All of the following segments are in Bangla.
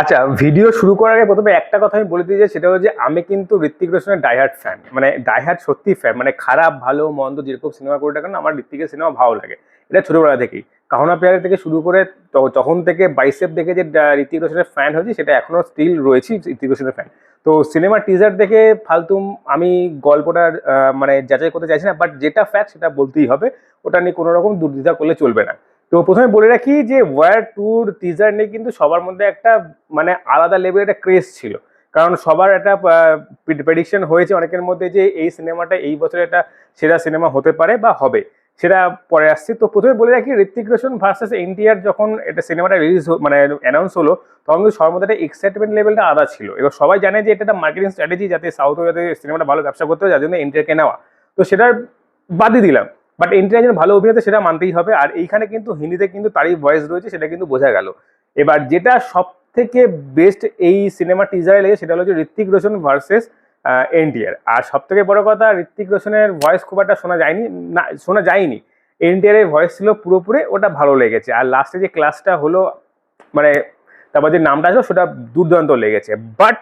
আচ্ছা ভিডিও শুরু করার আগে প্রথমে একটা কথা আমি বলে দিই যে, সেটা হচ্ছে আমি কিন্তু ঋত্বিক রোশনের ডাইহার্ট ফ্যান মানে ডাইহার্ট সত্যি ফ্যান মানে খারাপ, ভালো, মন্দ, যেরকম সিনেমা করে কেন, আমার ঋত্বিকের সিনেমা ভালো লাগে। এটা ছোটবেলা থেকেই। কাহনা পেয়ারে থেকে শুরু করে তখন থেকে বাইসেপ দেখে যে ঋত্বিক রোশনের ফ্যান হয়েছি, সেটা এখনও স্টিল রয়েছি ঋত্বিক রোশনের ফ্যান তো সিনেমা টিজার দেখে ফালতু আমি গল্পটার মানে যাচাই করতে চাইছি না বাট যেটা ফ্যাক্ট সেটা বলতেই হবে। ওটা নিয়ে কোনো রকম দুর্দ্বিধা করলে চলবে না। তো প্রথমে বলে রাখি যে ওয়ার টুর টিজার নিয়ে কিন্তু সবার মধ্যে একটা মানে আলাদা লেভেলের একটা ক্রেজ ছিল। কারণ সবার একটা প্রেডিকশন হয়েছে অনেকের মধ্যে যে এই সিনেমাটা এই বছর একটা সেরা সিনেমা হতে পারে বা হবে। সেটা পরে আসছে। তো প্রথমে বলে রাখি ঋত্বিক রোশন ভার্সেস এনটিআর যখন এটা সিনেমাটা রিলিজ মানে অ্যানাউন্স হলো, তখন কিন্তু সবার মধ্যে একটা এক্সাইটমেন্ট লেভেলটা আলাদা ছিল। এবার সবাই জানে যে এটা একটা মার্কেটিং স্ট্র্যাটেজি যাতে সাউথে যাতে সিনেমাটা ভালো ব্যবসা করতে হয় যার জন্য এনটিআরকে নেওয়া। তো সেটার বাদই দিলাম। বাট এনটিআর যেন ভালো অভিনেতা সেটা মানতেই হবে। আর এইখানে কিন্তু হিন্দিতে কিন্তু তারই ভয়েস রয়েছে, সেটা কিন্তু বোঝা গেল। এবার যেটা সব থেকে বেস্ট এই সিনেমা টিজারে লেগে সেটা হলো যে ঋত্বিক রোশন ভার্সেস এনটিআর আর সব থেকে বড় কথা ঋত্বিক রোশনের ভয়েস খুব একটা শোনা যায়নি, না, শোনা যায়নি। এনটিআর এর ভয়েস ছিল পুরোপুরি, ওটা ভালো লেগেছে। আর লাস্টে যে ক্লাসটা হলো মানে তারপর যে নামটা আসলো সেটা দুর্দান্ত লেগেছে। বাট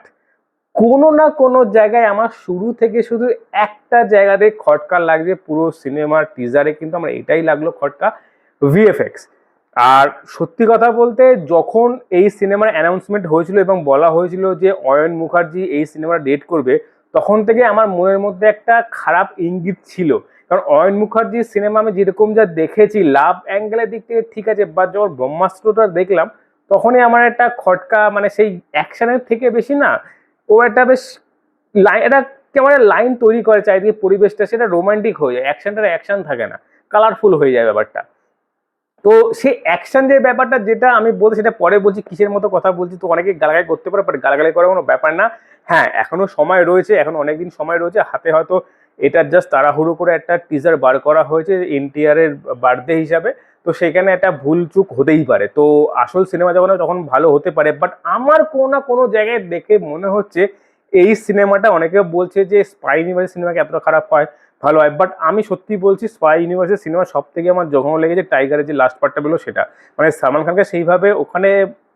কোনো না কোনো জায়গায় আমার শুরু থেকে শুধু একটা জায়গাতে খটকা লাগছে পুরো সিনেমার টিজারে কিন্তু আমার এটাই লাগল খটকা ভিএফএক্স আর সত্যি কথা বলতে, যখন এই সিনেমার অ্যানাউন্সমেন্ট হয়েছিল এবং বলা হয়েছিল যে অয়ন মুখার্জি এই সিনেমাটা ডেট করবে, তখন থেকে আমার মনের মধ্যে একটা খারাপ ইঙ্গিত ছিল। কারণ অয়ন মুখার্জির সিনেমা আমি যেরকম যা দেখেছি, লাভ অ্যাঙ্গেলের দিক থেকে ঠিক আছে বা যখন ব্রহ্মাস্ত্রটা দেখলাম, তখনই আমার একটা খটকা মানে সেই অ্যাকশনের থেকে বেশি না ও একটা বেশ লাইন একটা কেমন লাইন তৈরি করে চারিদিকে পরিবেশটা, সেটা রোমান্টিক হয়ে যায়। অ্যাকশনটার অ্যাকশন থাকে না। কালারফুল হয়ে যায় ব্যাপারটা। তো সেই অ্যাকশন যে ব্যাপারটা যেটা আমি বলছি, সেটা পরে বলছি, কিসের মতো কথা বলছি, তো অনেকে গালাগালি করতে পারে বাট গালাগালি করার কোনো ব্যাপার না। হ্যাঁ এখনও সময় রয়েছে, এখন অনেকদিন সময় রয়েছে। হাতে হয়তো এটা জাস্ট তাড়াহুড়ো করে একটা টিজার বার করা হয়েছে এনটিআর এর বার্থডে হিসাবে। তো সেখানে একটা ভুল চুক হতেই পারে। তো আসল সিনেমা যখন তখন ভালো হতে পারে বাট আমার কোনো না কোনো জায়গায় দেখে মনে হচ্ছে এই সিনেমাটা অনেকে বলছে যে স্পাই ইউনিভার্সের সিনেমাকে এতটা খারাপ হয়, ভালো হয়। বাট আমি সত্যি বলছি স্পাই ইউনিভার্সের সিনেমা সব থেকে আমার যখন লেগেছে টাইগারের যে লাস্ট পার্টটা বেরোলো সেটা। মানে সালমান খানকে সেইভাবে ওখানে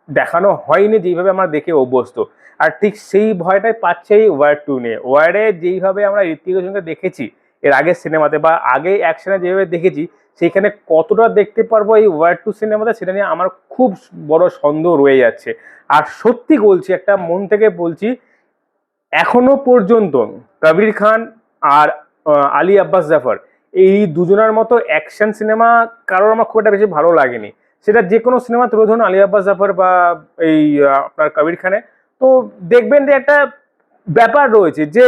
দেখানো হয়নি যেইভাবে আমরা দেখে অভ্যস্ত। আর ঠিক সেই ভয়টাই পাচ্ছে এই ওয়ার টু নিয়ে। ওয়ারে যেইভাবে আমরা ঋত্বিক রোশনকে দেখেছি এর আগের সিনেমাতে বা আগে অ্যাকশনে যেভাবে দেখেছি, সেইখানে কতটা দেখতে পারব এই ওয়ার টু সিনেমাতে সেটা নিয়ে আমার খুব বড় সন্দেহ রয়ে যাচ্ছে। আর সত্যি বলছি, একটা মন থেকে বলছি, এখনও পর্যন্ত কবির খান আর আলী আব্বাস জাফর এই দুজনের মতো অ্যাকশন সিনেমা কারোর আমার খুব একটা বেশি ভালো লাগেনি। সেটা যে কোনো সিনেমা তুলে ধরুন, আলী আব্বাস জাফর বা এই আপনার কবির খানে তো দেখবেন যে একটা ব্যাপার রয়েছে যে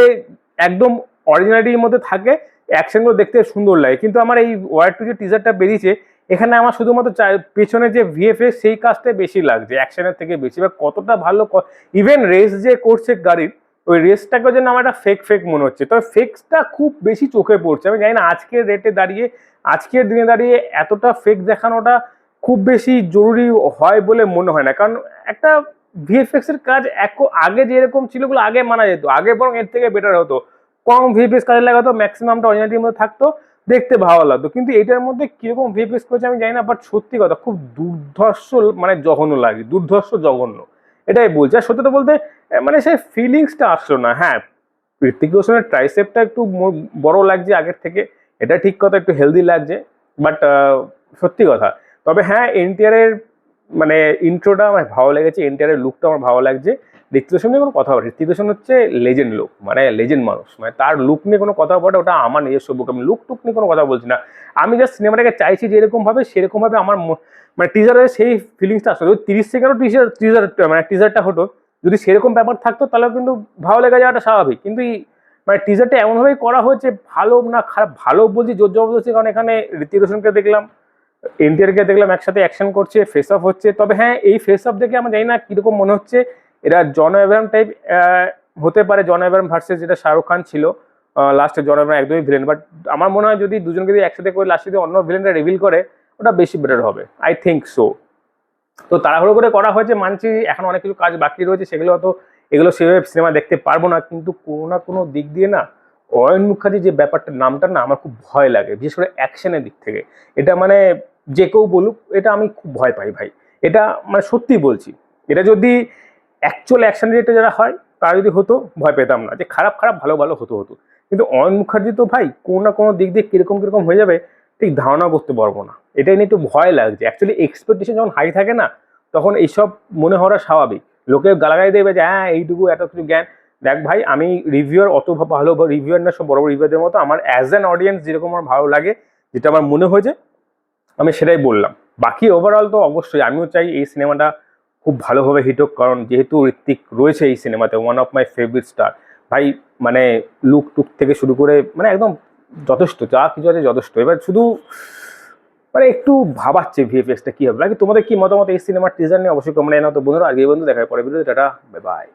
একদম অরিজিনালিটির মধ্যে থাকে অ্যাকশনগুলো দেখতে সুন্দর লাগে। কিন্তু আমার এই ওয়ার টু যে টিজারটা বেরিয়েছে, এখানে আমার শুধুমাত্র পেছনে যে ভিএফএস সেই কাজটা বেশি লাগছে অ্যাকশনের থেকে বেশি। বা কতটা ভালো ইভেন রেস যে করছে গাড়ির, ওই রেসটাকে যেন আমার একটা ফেক ফেক মনে হচ্ছে। তবে ফেকসটা খুব বেশি চোখে পড়ছে। আমি জানি না আজকের রেটে দাঁড়িয়ে, আজকের দিনে দাঁড়িয়ে এতটা ফেক দেখানোটা খুব বেশি জরুরি হয় বলে মনে হয় না। কারণ একটা ভিএফএক্স এর কাজ এক আগে যেরকম ছিল, ওগুলো আগে মানা যেত। আগে বরং এর থেকে বেটার হতো। কম ভিএফএক্স কাজে লাগাতো ম্যাক্সিমামটা অরিজিনালিটির মধ্যে থাকতো, দেখতে ভালো লাগতো। কিন্তু এটার মধ্যে কীরকম ভিএফএক্স করেছে আমি জানি না বাট সত্যি কথা, খুব দুর্ধর্ষ মানে জঘন্য লাগে, দুর্ধর্ষ, জঘন্য। এটাই বলছি। আর সত্যি বলতে মানে সেই ফিলিংসটা আসলো না। হ্যাঁ ঋত্বিক রোশনের ট্রাইসেপটা একটু বড় লাগছে আগের থেকে, এটা ঠিক কথা, একটু হেলদি লাগছে বাট সত্যি কথা। তবে হ্যাঁ এনটিআরের মানে ইন্ট্রোটা আমার ভালো লেগেছে, এনটিআরের লুকটা আমার ভালো লাগছে। ঋত্বিক রোশন নিয়ে কোনো কথা বলে ঋত্বিক রোশন হচ্ছে লেজেন্ড লোক মানে লেজেন্ড মানুষ মানে তার লুক নিয়ে কোনো কথা বলে ওটা আমার নিজস্ব বুক আমি লুক টুক নিয়ে কোনো কথা বলছি না। আমি জাস্ট সিনেমাটাকে চাইছি যে এরকম ভাবে, সেরকম ভাবে আমার মানে টিজারের সেই ফিলিংসটা আসলে। যদি তিরিশ সেকেন্ডও টিজার টিজার মানে টিজারটা হতো, যদি সেরকম ব্যাপার থাকতো তাহলে কিন্তু ভালো লেগে যাওয়াটা স্বাভাবিক। কিন্তু মানে টিজারটা এমনভাবেই করা হয়েছে, ভালো না খারাপ, ভালো বলছি, জোর জবরদস্তি, কারণ এখানে ঋতিক রোশনকে দেখলাম, এনটিআরকে দেখলাম, একসাথে অ্যাকশন করছে ফেস অফ হচ্ছে। তবে হ্যাঁ এই ফেস অফ দেখে আমার জানি না কীরকম মনে হচ্ছে। এরা জন এব্রাম টাইপ হতে পারে জন এব্রাম ভার্সেস যেটা শাহরুখ খান ছিল লাস্টে জন এব্রাম একদমই ভিলেন বাট আমার মনে হয় যদি দুজনকে যদি একসাথে করে লাস্টে যদি অন্য ভিলেনটা রিভিল করে, ওটা বেশি বেটার হবে আই থিঙ্ক সো তো তাড়াহুড়ো করে করা হয়েছে, মানছি এখন অনেক কিছু কাজ বাকি রয়েছে, সেগুলো হয়তো এগুলো সেভাবে সিনেমা দেখতে পারব না, কিন্তু কোনো না কোনো দিক দিয়ে না অয়ন মুখার্জি যে ব্যাপারটা নামটা না আমার খুব ভয় লাগে, বিশেষ করে অ্যাকশনের দিক থেকে। এটা মানে যে কেউ বলুক, এটা আমি খুব ভয় পাই ভাই। এটা মানে সত্যি বলছি। এটা যদি অ্যাকচুয়াল অ্যাকশন রেটে যারা হয়, তারা যদি হতো, ভয় পেতাম না। যে খারাপ খারাপ, ভালো ভালো হতো হতো। কিন্তু অয়ন মুখার্জি তো ভাই, কোনো না কোনো দিক দিয়ে কীরকম কীরকম হয়ে যাবে, ঠিক ধারণা করতে পারব না। এটাই নিয়ে একটু ভয় লাগছে। অ্যাকচুয়ালি এক্সপেকটেশন যখন হাই থাকে না, তখন এইসব মনে হওয়া স্বাভাবিক। লোকে গালাগালি দেবে যে হ্যাঁ এইটুকু এত কিছু জ্ঞান। দেখ ভাই, আমি রিভিউয়ার অত ভালো রিভিউয়ার না, সব বড় বড় রিভিউয়ারদের মতো আমার অ্যাজ অ্যান অডিয়েন্স যেরকম আমার ভালো লাগে, যেটা আমার মনে হয়েছে, আমি সেটাই বললাম। বাকি ওভারঅল তো অবশ্যই, আমিও চাই এই সিনেমাটা খুব ভালোভাবে হিট হোক, কারণ যেহেতু ঋত্বিক রয়েছে এই সিনেমাতে one of my favourite star ভাই মানে লুক টুক থেকে শুরু করে মানে একদম যথেষ্ট, যা কিছু আছে যথেষ্ট। এবার শুধু মানে একটু ভাবাচ্ছে ভিএফএক্সটা কী হবে? বাকি তোমাদের কি মতামত এই সিনেমার টিজার নিয়ে? অবশ্যই কমেন্ট এনে তো বন্ধুরা আগে বন্ধু দেখার পরে ভিডিও টাটা বাই